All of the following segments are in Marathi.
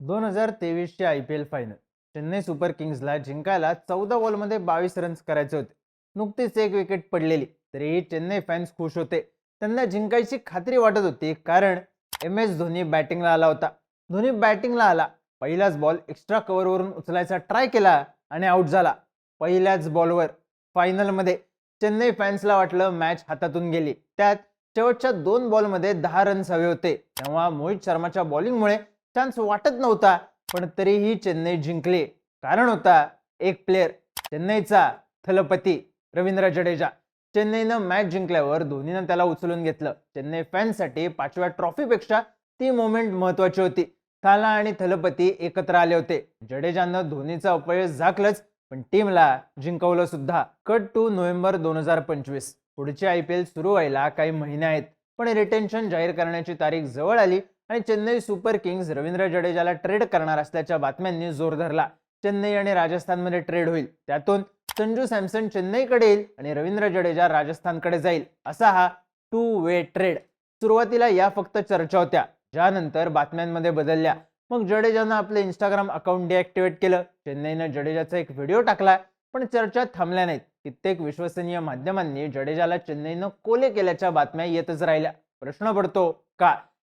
दोन हजार तेवीसचे I P L final Chennai super किंग्सला जिंकायला चौदा बॉलमध्ये बावीस रन्स करायचे होते. नुकतीच एक विकेट पडलेली तरीही चेन्नई फॅन्स खुश होते. त्यांना जिंकायची खात्री वाटत होती कारण एम एस धोनी बॅटिंगला आला होता. धोनी बॅटिंगला आला. पहिलाच बॉल एक्स्ट्रा कव्हरवरून उचलायचा ट्राय केला आणि आऊट झाला. पहिल्याच बॉलवर फायनलमध्ये चेन्नई फॅन्सला वाटलं मॅच हातातून गेली. त्यात शेवटच्या दोन बॉलमध्ये दहा रन्स हवे होते. तेव्हा मोहित शर्माच्या बॉलिंगमुळे चान्स वाटत नव्हता पण तरीही चेन्नई जिंकली. कारण होता एक प्लेअर चेन्नईचा थलपती रवींद्र जडेजा. चेन्नईनं मॅच जिंकल्यावर धोनीनं त्याला उचलून घेतलं. चेन्नई फॅन्ससाठी पाचव्या ट्रॉफीपेक्षा ती मोमेंट महत्वाची होती. थाला आणि थलपती एकत्र आले होते. जडेजानं धोनीचा अपयश झाकलंच पण टीमला जिंकवलं सुद्धा. कट टू नोव्हेंबर दोन हजार पंचवीस. पुढची आय पी एल सुरू व्हायला काही महिने आहेत पण रिटेन्शन जाहीर करण्याची तारीख जवळ आली आणि चेन्नई सुपर किंग्स रवींद्र जडेजाला ट्रेड करणार असल्याच्या बातम्यांनी जोर धरला. चेन्नई आणि राजस्थानमध्ये ट्रेड होईल. त्यातून संजू सॅमसन चेन्नईकडे येईल आणि रवींद्र जडेजा राजस्थानकडे जाईल. असा हा टू वे ट्रेड सुरुवातीला या फक्त चर्चा होत्या. ज्यानंतर बातम्यांमध्ये बदलल्या. मग जडेजानं आपलं इंस्टाग्राम अकाउंट डिॲक्टिवेट केलं. चेन्नईनं जडेजाचा एक व्हिडिओ टाकला. पण चर्चा थांबल्या नाहीत. कित्येक विश्वसनीय माध्यमांनी जडेजाला चेन्नईनं कोले केल्याच्या बातम्या येतच राहिल्या. प्रश्न पडतो का?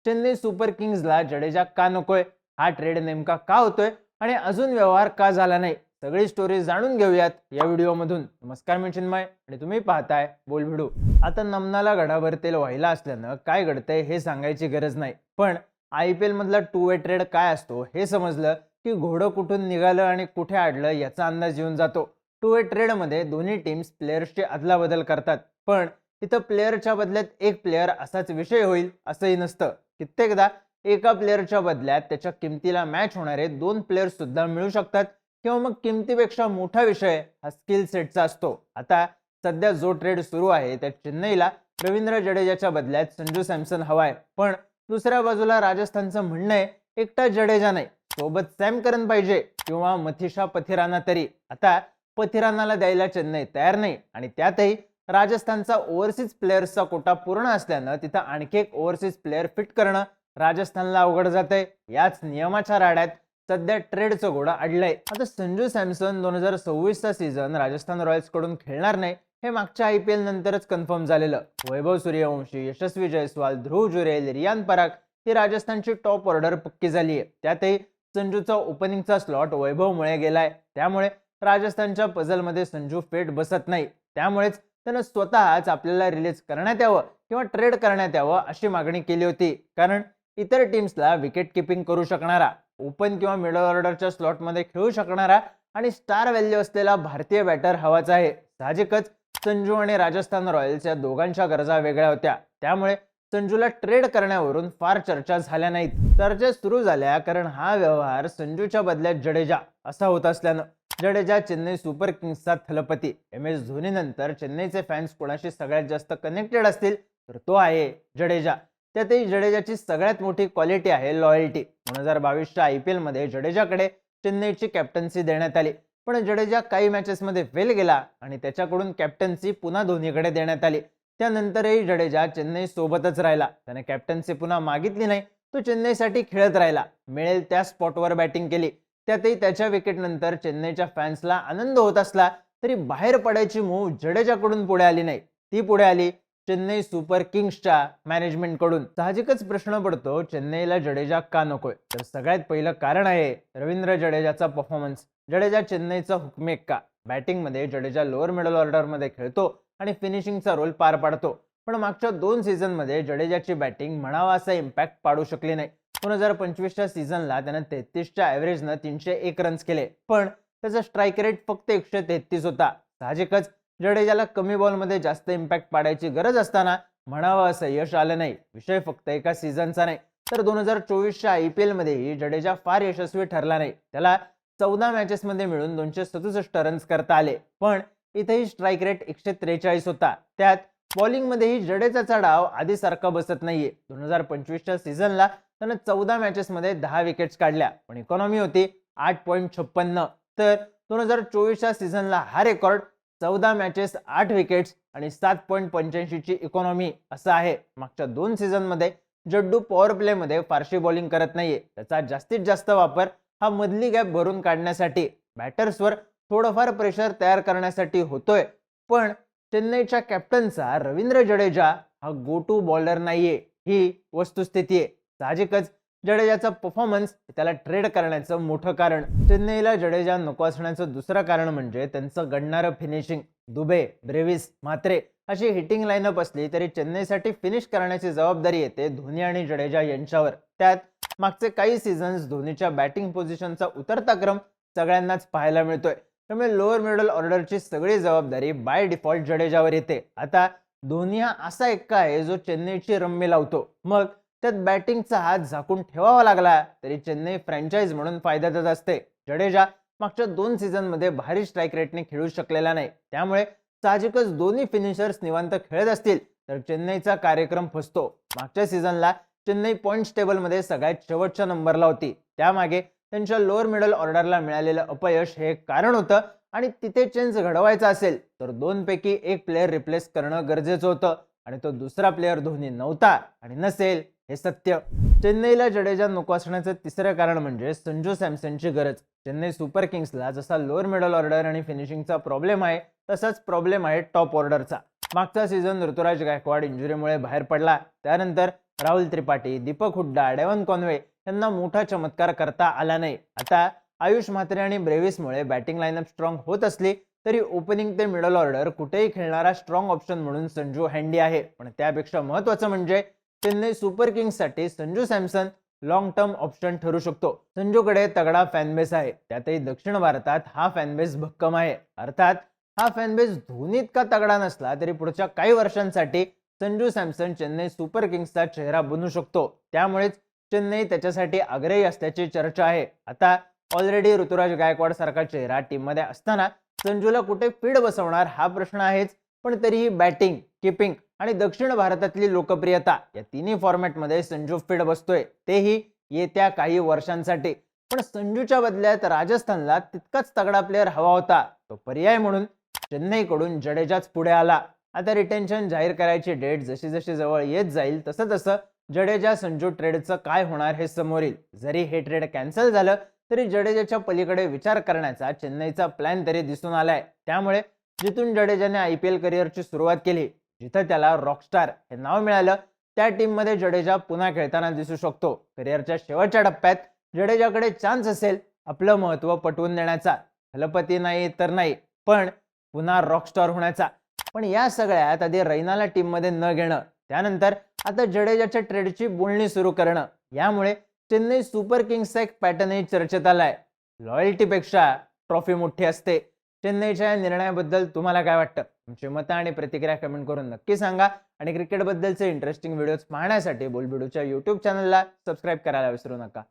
चेन्नई सुपर किंग्सला जडेजा का नकोय? हा ट्रेड नेमका का होतोय? आणि अजून व्यवहार का झाला नाही? सगळी स्टोरी जाणून घेऊयात या व्हिडिओमधून. नमस्कार मी चिन्मय आणि तुम्ही पाहताय बोल भिडू आता नमनाला गडावर तेल व्हायला असल्यानं काय घडतंय हे सांगायची गरज नाही. पण आय पी एलमधला टू वे ट्रेड काय असतो हे समजलं की घोडं कुठून निघालं आणि कुठे अडलं याचा अंदाज येऊन जातो. टू वे ट्रेडमध्ये दोन्ही टीम्स प्लेयर्सची अदलाबदल करतात. पण इथं प्लेअरच्या बदल्यात एक प्लेअर असाच विषय होईल असंही नसतं. कित्येकदा एका प्लेअरच्या बदल्यात त्याच्या किमतीला मॅच होणारे दोन प्लेअर सुद्धा मिळू शकतात किंवा मग किमतीपेक्षा मोठा विषय हा स्किल सेटचा असतो. आता सध्या जो ट्रेड सुरू आहे त्या चेन्नईला रवींद्र जडेजाच्या बदल्यात संजू सॅमसन हवाय. पण दुसऱ्या बाजूला राजस्थानचं म्हणणं आहे एकटा जडेजा नाही. सोबत सॅम करन पाहिजे किंवा मथिशा पथिराना तरी. आता पथिरानाला द्यायला चेन्नई तयार नाही आणि त्यातही राजस्थानचा ओव्हरसीज प्लेयर्सचा कोटा पूर्ण असल्यानं तिथं आणखी एक ओव्हरसीज प्लेअर फिट करणं राजस्थानला अवघड जाते याच नियमाच्या राड्यात सध्या ट्रेडचं घोडं अडलंय. आता संजू सॅमसन दोन हजार सव्वीसचा सीझन राजस्थान रॉयल्सकडून खेळणार नाही हे मागच्या आय पी एल नंतरच कन्फर्म झालेलं. वैभव सूर्यवंशी यशस्वी जयस्वाल ध्रुव जुरेल रियान पराग ही राजस्थानची टॉप ऑर्डर पक्की झाली आहे त्यातही संजूचा ओपनिंगचा स्लॉट वैभवमुळे गेलाय. त्यामुळे राजस्थानच्या पझलमध्ये संजू फेट बसत नाही. त्यामुळेच त्यानं स्वतःच आपल्याला रिलीज करण्यात यावं किंवा ट्रेड करण्यात यावं अशी मागणी केली होती. कारण इतर टीम्सला विकेट किपिंग करू शकणारा ओपन किंवा मिडल ऑर्डरच्या स्लॉटमध्ये खेळू शकणारा आणि स्टार व्हॅल्यू असलेला भारतीय बॅटर हवाच आहे. साहजिकच संजू आणि राजस्थान रॉयल्स या दोघांच्या गरजा वेगळ्या होत्या. त्यामुळे संजूला ट्रेड करण्यावरून फार चर्चा झाल्या नाहीत. चर्चा सुरू झाल्या कारण हा व्यवहार संजूच्या बदल्यात जडेजा असा होत असल्यानं. जडेजा चेन्नई सुपर किंग्सचा थलपती. एम एस धोनी नंतर चेन्नईचे फॅन्स कोणाशी सगळ्यात जास्त कनेक्टेड असतील? तर तो आहे जडेजा. त्यातही जडेजाची सगळ्यात मोठी क्वालिटी आहे लॉयल्टी दोन हजार बावीसच्या आय पी एलमध्ये जडेजाकडे चेन्नईची कॅप्टन्सी देण्यात आली. पण जडेजा काही मॅचेसमध्ये फेल गेला आणि त्याच्याकडून कॅप्टन्सी पुन्हा धोनीकडे देण्यात आली. त्यानंतरही जडेजा चेन्नई सोबतच राहिला. त्याने कॅप्टन्सी पुन्हा मागितली नाही तो चेन्नईसाठी खेळत राहिला. मिळेल त्या स्पॉटवर बॅटिंग केली. त्यातही त्याच्या विकेटनंतर चेन्नईच्या फॅन्सला आनंद होत असला तरी बाहेर पडायची मूव जडेजाकडून पुढे आली नाही. ती पुढे आली चेन्नई सुपर किंग्सच्या मॅनेजमेंटकडून साहजिकच प्रश्न पडतो चेन्नईला जडेजा का नकोय? तर सगळ्यात पहिलं कारण आहे रवींद्र जडेजाचा परफॉर्मन्स जडेजा चेन्नईचा हुकमेक का? बॅटिंगमध्ये जडेजा लोअर मिडल ऑर्डरमध्ये खेळतो. आणि फिनिशिंगचा रोल पार पाडतो. पण मागच्या दोन सीझनमध्ये जडेजाची बॅटिंग म्हणावा असा इम्पॅक्ट पाडू शकली नाही. दोन हजार पंचवीसच्या सीझनला त्यानं तेहतीसच्या ॲव्हरेजनं तीनशे एक रन्स केले. पण त्याचा स्ट्राईक रेट फक्त एकशे तेहतीस होता. साहजिकच जडेजाला कमी बॉलमध्ये जास्त इम्पॅक्ट पाडायची गरज असताना म्हणावं असं यश आलं नाही. विषय फक्त एका सीझनचा नाही. तर दोन हजार चोवीसच्या आय पी एलमध्येही जडेजा फार यशस्वी ठरला नाही. त्याला चौदा मॅचेसमध्ये मिळून दोनशे सदुसष्ट रन्स करता आले. पण इथेही स्ट्राईक रेट एकशे त्रेचाळीस होता. त्यात बॉलिंगमध्येही जडेजाचा डाव आधीसारखा बसत नाहीये. दोन हजार पंचवीसच्या सीझनला त्यानं चौदा मॅचेसमध्ये दहा विकेट्स काढल्या. पण इकॉनॉमी होती आठ पॉईंट छप्पन्न. तर दोन हजार चोवीसच्या सीझनला हा रेकॉर्ड चौदा मॅचेस आठ विकेट्स आणि सात पॉईंट पंच्याऐंशीची इकॉनॉमी असं आहे. मागच्या दोन सीझनमध्ये जड्डू पॉवर प्लेमध्ये फारशी बॉलिंग करत नाहीये. त्याचा जास्तीत जास्त वापर हा मधली गॅप भरून काढण्यासाठी बॅटर्सवर थोडंफार प्रेशर तयार करण्यासाठी होतोय. पण चेन्नईच्या कॅप्टनचा रवींद्र जडेजा हा गो टू बॉलर नाहीये. ही वस्तुस्थिती आहे. साहजिकच जडेजाचा परफॉर्मन्स त्याला ट्रेड करण्याचं मोठं कारण. चेन्नईला जडेजा नको असण्याचं दुसरं कारण म्हणजे त्यांचं गणणारं फिनिशिंग दुबे ब्रेविस मात्रे अशी हिटिंग लाईनअप असली तरी चेन्नईसाठी फिनिश करण्याची जबाबदारी येते धोनी आणि जडेजा यांच्यावर. त्यात मागचे काही सीझन्स धोनीच्या बॅटिंग पोझिशनचा उतरता क्रम सगळ्यांनाच पाहायला मिळतोय. त्यामुळे लोअर मिडल ऑर्डरची सगळी जबाबदारी बाय डिफॉल्ट जडेजावर येते. आता धोनी हा असा एक्का आहे जो चेन्नईची रम्मी लावतो. मग त्यात बॅटिंगचा हात झाकून ठेवावा लागला तरी चेन्नई फ्रँचाईज म्हणून फायद्यातच असते. जडेजा मागच्या दोन सीझनमध्ये भारी स्ट्राईक रेटने खेळू शकलेला नाही. त्यामुळे साहजिकच दोन्ही फिनिशर्स निवांत खेळत असतील तर चेन्नईचा कार्यक्रम फसतो. मागच्या सीझनला चेन्नई पॉईंट्स टेबलमध्ये सगळ्यात शेवटच्या नंबरला होती. त्यामागे त्यांच्या लोअर मिडल ऑर्डरला मिळालेलं अपयश हे एक कारण होतं. आणि तिथे चेंज घडवायचा असेल तर दोनपैकी एक प्लेअर रिप्लेस करणं गरजेचं होतं. आणि तो दुसरा प्लेअर धोनी नव्हता आणि नसेल हे सत्य. चेन्नईला जडेजा नको असण्याचं तिसरं कारण म्हणजे संजू सॅमसनची गरज. चेन्नई सुपर किंग्सला जसा लोअर मिडल ऑर्डर आणि फिनिशिंगचा प्रॉब्लेम आहे तसाच प्रॉब्लेम आहे टॉप ऑर्डरचा मागचा सीझन ऋतुराज गायकवाड इंजुरीमुळे बाहेर पडला. त्यानंतर राहुल त्रिपाठी दीपक हुड्डा डेवन कॉन्वे यांना मोठा चमत्कार करता आला नाही. आता आयुष म्हात्रे आणि ब्रेव्हिसमुळे बॅटिंग लाईनअप स्ट्रॉंग होत असली तरी ओपनिंग ते मिडल ऑर्डर कुठेही खेळणारा स्ट्रॉंग ऑप्शन म्हणून संजू हँडी आहे. पण त्यापेक्षा महत्वाचं म्हणजे Chennai super किंग्ससाठी Sanju Samson long term option ठरू शकतो. संजूकडे तगडा फॅनबेस आहे. त्यातही दक्षिण भारतात हा फॅनबेस भक्कम आहे. अर्थात हा फॅनबेस धोनी इतका तगडा नसला तरी पुढच्या काही वर्षांसाठी संजू सॅमसन चेन्नई सुपर किंग्सचा चेहरा बनू शकतो. त्यामुळेच चेन्नई त्याच्यासाठी आग्रही असल्याची चर्चा आहे. आता ऑलरेडी ऋतुराज गायकवाड सारखा चेहरा टीममध्ये असताना संजूला कुठे फीड बसवणार हा प्रश्न आहेच. पण तरीही बॅटिंग किपिंग आणि दक्षिण भारतातली लोकप्रियता या तिन्ही फॉर्मॅटमध्ये संजू फीड बसतोय. तेही येत्या काही वर्षांसाठी. पण संजूच्या बदल्यात राजस्थानला तितकाच तगडा प्लेअर हवा होता. तो पर्याय म्हणून चेन्नईकडून जडेजाच पुढे आला. आता रिटेन्शन जाहीर करायची डेट जशी जशी जवळ येत जाईल तसं तसं जडेजा संजू ट्रेडचं काय होणार हे समोर येईल. जरी हे ट्रेड कॅन्सल झालं तरी जडेजाच्या पलीकडे विचार करण्याचा चेन्नईचा प्लॅन तरी दिसून आलाय. त्यामुळे जिथून जडेजाने आय पी एल करिअरची सुरुवात केली जिथं त्याला रॉकस्टार हे नाव मिळालं त्या टीममध्ये जडेजा पुन्हा खेळताना दिसू शकतो. करिअरच्या शेवटच्या टप्प्यात जडेजाकडे चान्स असेल आपलं महत्त्व पटवून देण्याचा. हलपती नाही तर नाही पण पुन्हा रॉकस्टार होण्याचा. पण या सगळ्यात आधी रैनाला टीममध्ये न घेणं त्यानंतर आता जडेजाच्या ट्रेडची बोलणी सुरू करणं. यामुळे चेन्नई सुपर किंग्सचा एक पॅटर्नही चर्चेत आलाय. लॉयल्टीपेक्षा ट्रॉफी मोठी असते. चेन्नईच्या या निर्णयाबद्दल तुम्हाला काय वाटतं? तुमची मतं आणि प्रतिक्रिया कमेंट करून नक्की सांगा. आणि क्रिकेटबद्दलचे इंटरेस्टिंग व्हिडिओज पाहण्यासाठी बोलबिडूच्या यूट्यूब चॅनलला सबस्क्राईब करायला विसरू नका.